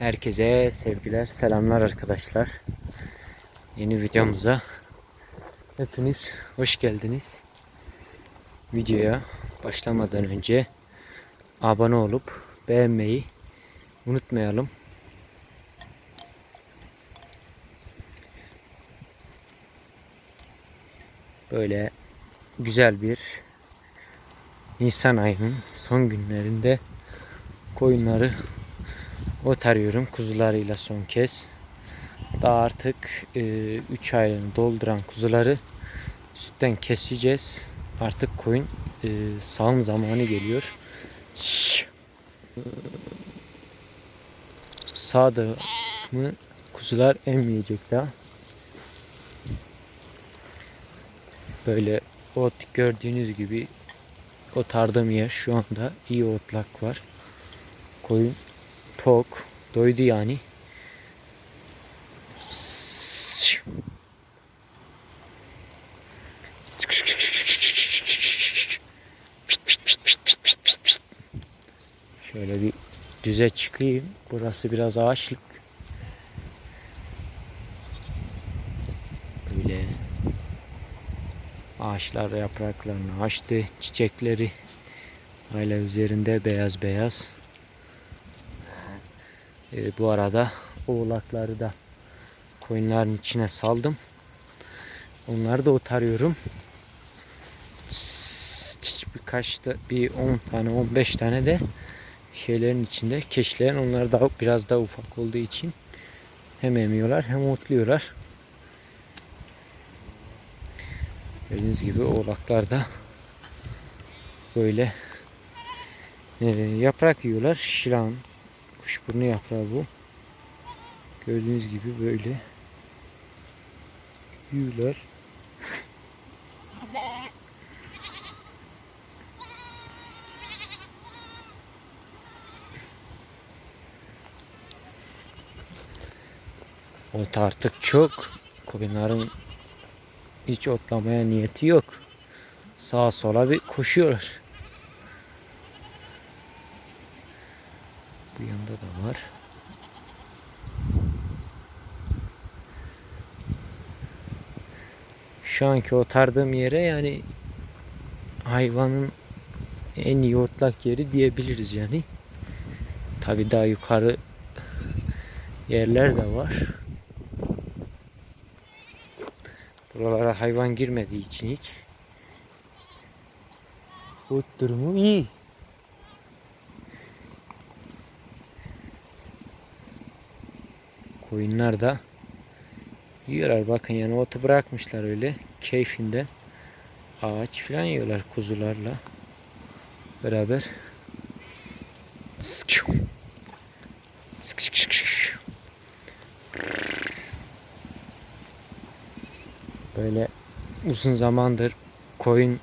Herkese sevgiler, selamlar arkadaşlar. Yeni videomuza hepiniz hoş geldiniz. Videoya başlamadan önce abone olup beğenmeyi unutmayalım. Böyle güzel bir Nisan ayının son günlerinde koyunları ot arıyorum kuzularıyla son kez. Daha artık 3 aylığını dolduran kuzuları sütten keseceğiz. Artık koyun e, sağım zamanı geliyor. Şşş. E, Sağda mı kuzular emmeyecek daha. Böyle ot gördüğünüz gibi otardığım yer şu anda iyi otlak var. Koyun tok doydu yani. Şöyle bir düze çıkayım. Burası biraz ağaçlık. Böyle ağaçlar yapraklarını açtı. Çiçekleri hala üzerinde beyaz beyaz. Ee, bu arada oğlakları da koyunların içine saldım. Onları da otarıyorum. Birkaç da bir 10 tane 15 tane de şeylerin içinde keşlerin onlar da biraz daha ufak olduğu için hem emiyorlar hem otluyorlar. Gördüğünüz gibi oğlaklar da böyle e, yaprak yiyorlar. Şiran, kuşburnu yaprağı bu. Gördüğünüz gibi böyle yiyorlar. Ot artık çok. Koyunların hiç otlamaya niyeti yok. Sağa sola bir koşuyorlar. Bu yanda da var. Şu anki otardığım yere yani hayvanın en iyi otlak yeri diyebiliriz yani. Tabi daha yukarı yerler de var. Buralara hayvan girmediği için hiç. Ot durumu iyi. Koyunlar da yiyorlar. Bakın yani otu bırakmışlar öyle keyfinden. Ağaç falan yiyorlar kuzularla beraber. Sıkışık. Böyle uzun zamandır koyun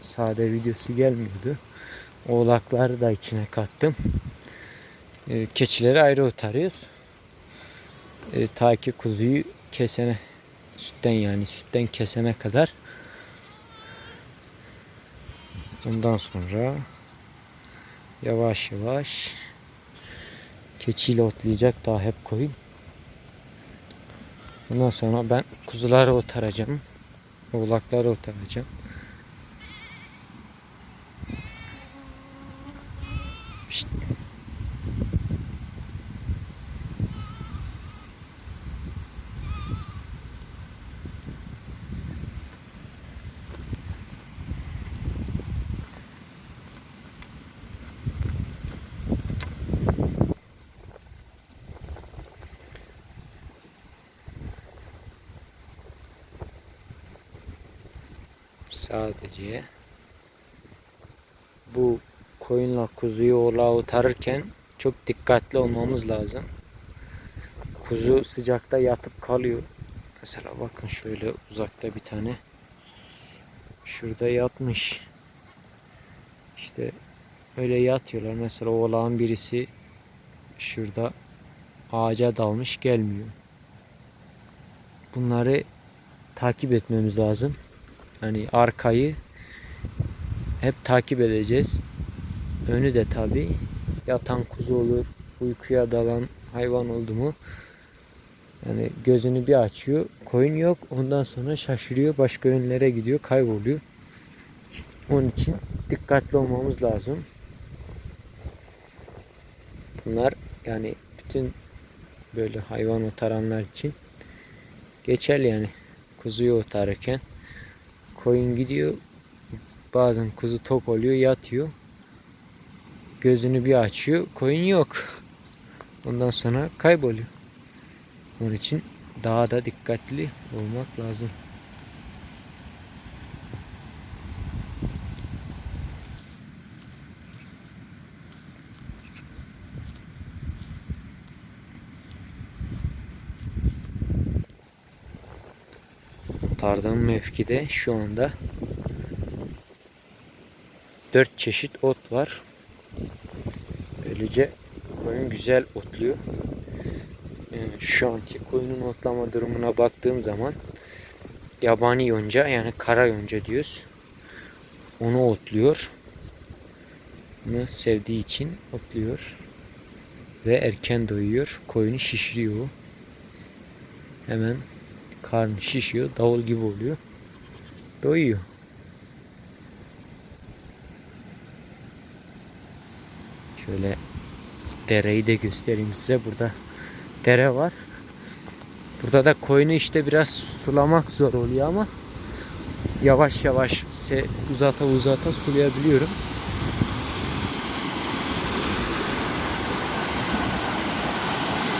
sade videosu gelmiyordu. Oğlakları da içine kattım. Ee, keçileri ayrı otarıyoruz. Ee, ta ki kuzuyu kesene sütten yani sütten kesene kadar ondan sonra yavaş yavaş keçiyle otlayacak daha hep koyun. Ondan sonra ben kuzuları otaracağım. Oğlakları otaracağım. Sadece bu koyunla kuzuyu oğlağı otarırken çok dikkatli olmamız lazım. Kuzu sıcakta yatıp kalıyor. Mesela bakın şöyle uzakta bir tane şurada yatmış. İşte öyle yatıyorlar. Mesela oğlağın birisi şurada ağaca dalmış gelmiyor. Bunları takip etmemiz lazım. Hani arkayı hep takip edeceğiz. Önü de tabi yatan kuzu olur, uykuya dalan hayvan oldu mu yani gözünü bir açıyor koyun yok ondan sonra şaşırıyor başka yönlere gidiyor kayboluyor. Onun için dikkatli olmamız lazım. Bunlar yani bütün böyle hayvan otaranlar için geçerli yani. Kuzuyu otarırken koyun gidiyor. Bazen kuzu tok oluyor yatıyor. Gözünü bir açıyor koyun yok. Ondan sonra kayboluyor. Onun için daha da dikkatli olmak lazım Tardığım mevkide şu anda dört çeşit ot var. Böylece koyun güzel otluyor. Yani şu anki koyunun otlama durumuna baktığım zaman yabani yonca yani kara yonca diyoruz. Onu otluyor. Bunu sevdiği için otluyor. Ve erken doyuyor. Koyunu şişiriyor. Hemen karnı şişiyor. Davul gibi oluyor. Doyuyor. Şöyle dereyi de göstereyim size. Burada dere var. Burada da koyunu işte biraz sulamak zor oluyor ama yavaş yavaş uzata uzata sulayabiliyorum.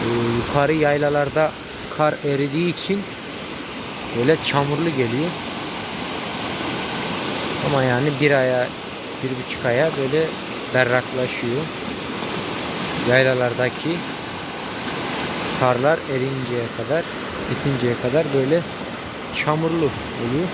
Ee, yukarı yaylalarda kar eridiği için böyle çamurlu geliyor. Ama yani bir aya, bir buçuk aya böyle berraklaşıyor. Yaylalardaki karlar erinceye kadar, bitinceye kadar böyle çamurlu oluyor.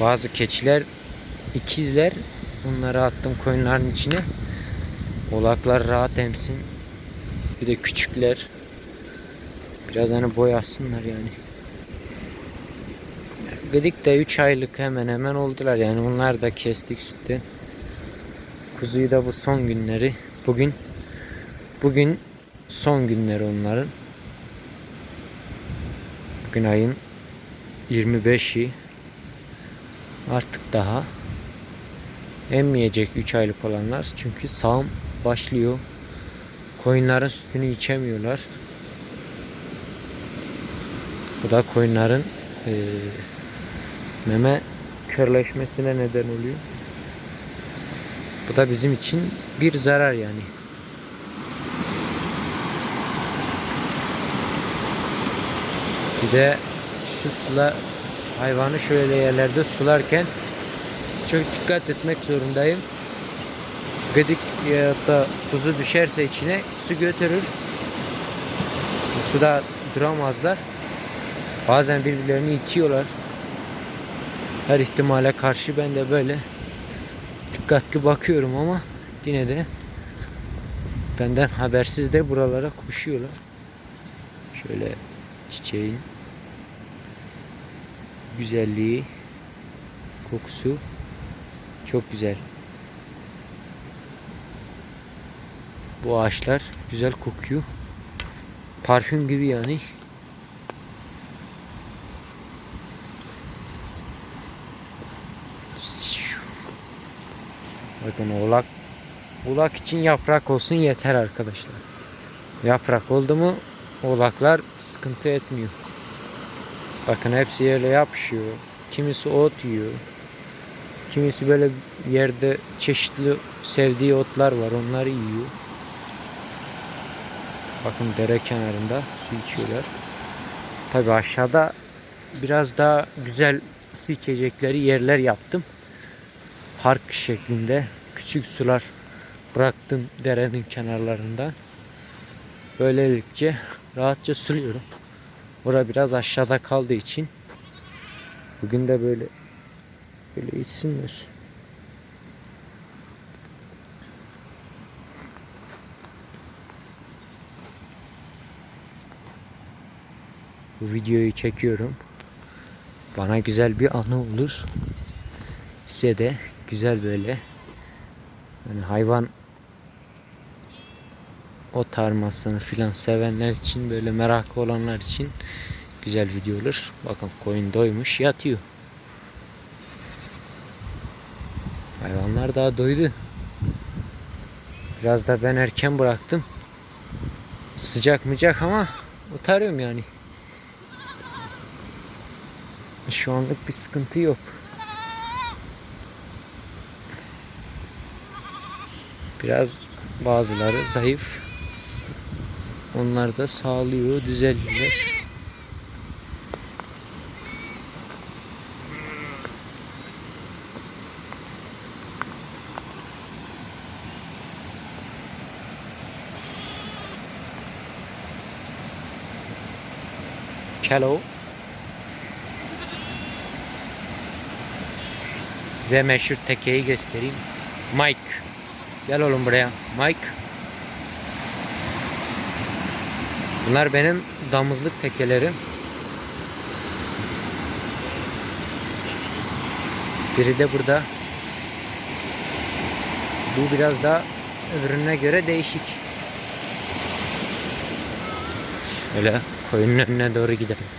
Bazı keçiler ikizler. Bunları attım koyunların içine. Olaklar rahat emsin. Bir de küçükler. Biraz hani boyasınlar yani. Gıdik de 3 aylık hemen hemen oldular yani onlar da kestik sütten. Kuzuyu da bu son günleri. Bugün bugün son günleri onların. Bugün ayın 25'i. Artık daha emmeyecek 3 aylık olanlar. Çünkü sağım başlıyor. Koyunların sütünü içemiyorlar. Bu da koyunların eee, meme körleşmesine neden oluyor. Bu da bizim için bir zarar yani. Bir de şu sular hayvanı şöyle yerlerde sularken çok dikkat etmek zorundayım. Gıdık ya da kuzu düşerse içine su götürür. Suda duramazlar. Bazen birbirlerini itiyorlar. Her ihtimale karşı ben de böyle dikkatli bakıyorum ama yine de benden habersiz de buralara koşuyorlar. Şöyle çiçeğin güzelliği, kokusu çok güzel. Bu ağaçlar güzel kokuyor. Parfüm gibi yani. Bakın oğlak oğlak için yaprak olsun yeter arkadaşlar. Yaprak oldu mu oğlaklar sıkıntı etmiyor. Bakın hepsi yerle yapışıyor. Kimisi ot yiyor. Kimisi böyle yerde çeşitli sevdiği otlar var. Onları yiyor. Bakın dere kenarında su içiyorlar. Tabi aşağıda biraz daha güzel su içecekleri yerler yaptım. Park şeklinde küçük sular bıraktım derenin kenarlarında. Böylelikle rahatça suluyorum. Bura biraz aşağıda kaldığı için bugün de böyle Böyle içsinler. Bu videoyu çekiyorum. Bana güzel bir anı olur. Size de güzel böyle yani hayvan o tarmasını filan sevenler için böyle meraklı olanlar için güzel video olur. Bakın koyun doymuş yatıyor. Hayvanlar daha doydu. Biraz da ben erken bıraktım. Sıcak mıcak ama utarıyorum yani. Şu anlık bir sıkıntı yok. Biraz bazıları zayıf. Onlar da sağlıyor, düzeliyorlar. Hello. Size meşhur tekeyi göstereyim. Mike. Gel oğlum buraya. Mike. Bunlar benim damızlık tekelerim. Biri de burada. Bu biraz daha öbürüne göre değişik. Şöyle koyunun önüne doğru gidelim.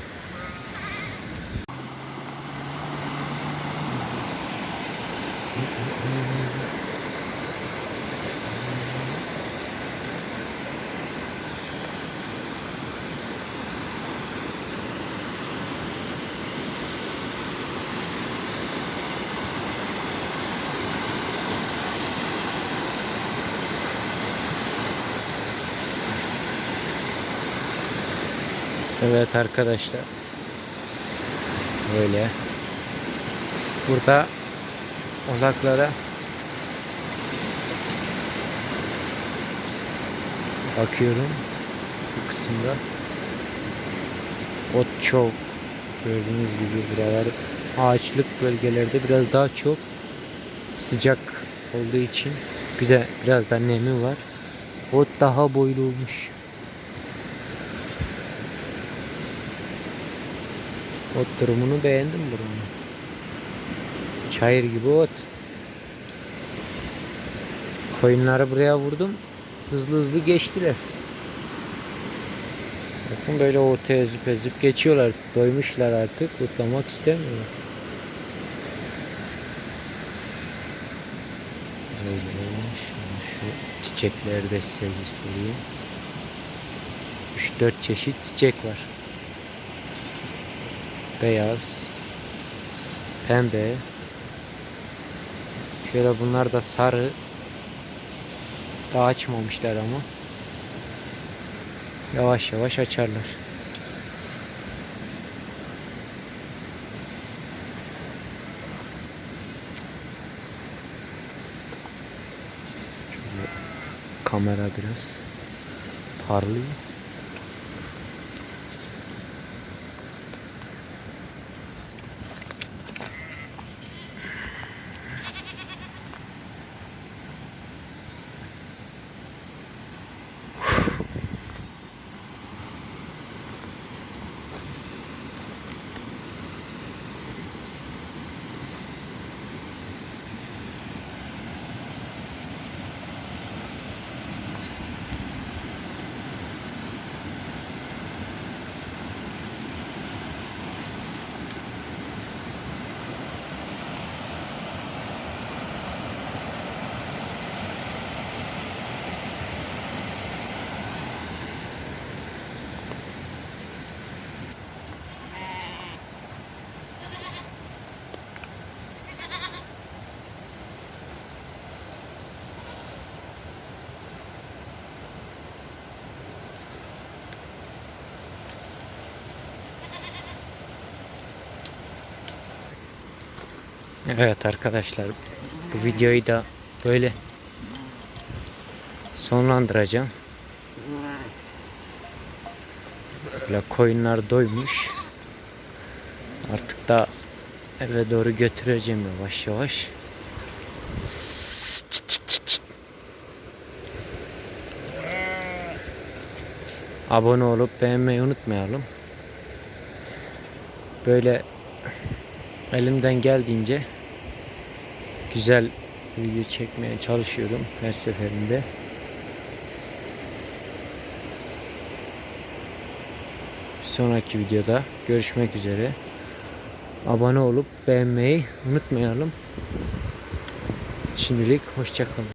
Evet arkadaşlar. Böyle. Burada odaklara bakıyorum. Bu kısımda ot çok. Gördüğünüz gibi buralar ağaçlık bölgelerde biraz daha çok sıcak olduğu için bir de biraz da nemi var. Ot daha boylu olmuş. Ot durumunu beğendim buranın. Çayır gibi ot. Koyunları buraya vurdum. Hızlı hızlı geçtiler. Bakın böyle orta ezip ezip geçiyorlar. Doymuşlar artık. Otlamak istemiyorlar. Şunu şu çiçekleri de size göstereyim. 3-4 çeşit çiçek var beyaz, pembe. Şöyle bunlar da sarı. Daha açmamışlar ama. Yavaş yavaş açarlar. Kamera biraz parlıyor. Evet arkadaşlar bu videoyu da böyle sonlandıracağım. Böyle koyunlar doymuş. Artık da eve doğru götüreceğim yavaş yavaş. Abone olup beğenmeyi unutmayalım. Böyle elimden geldiğince güzel video çekmeye çalışıyorum her seferinde. Sonraki videoda görüşmek üzere. Abone olup beğenmeyi unutmayalım. Şimdilik hoşçakalın.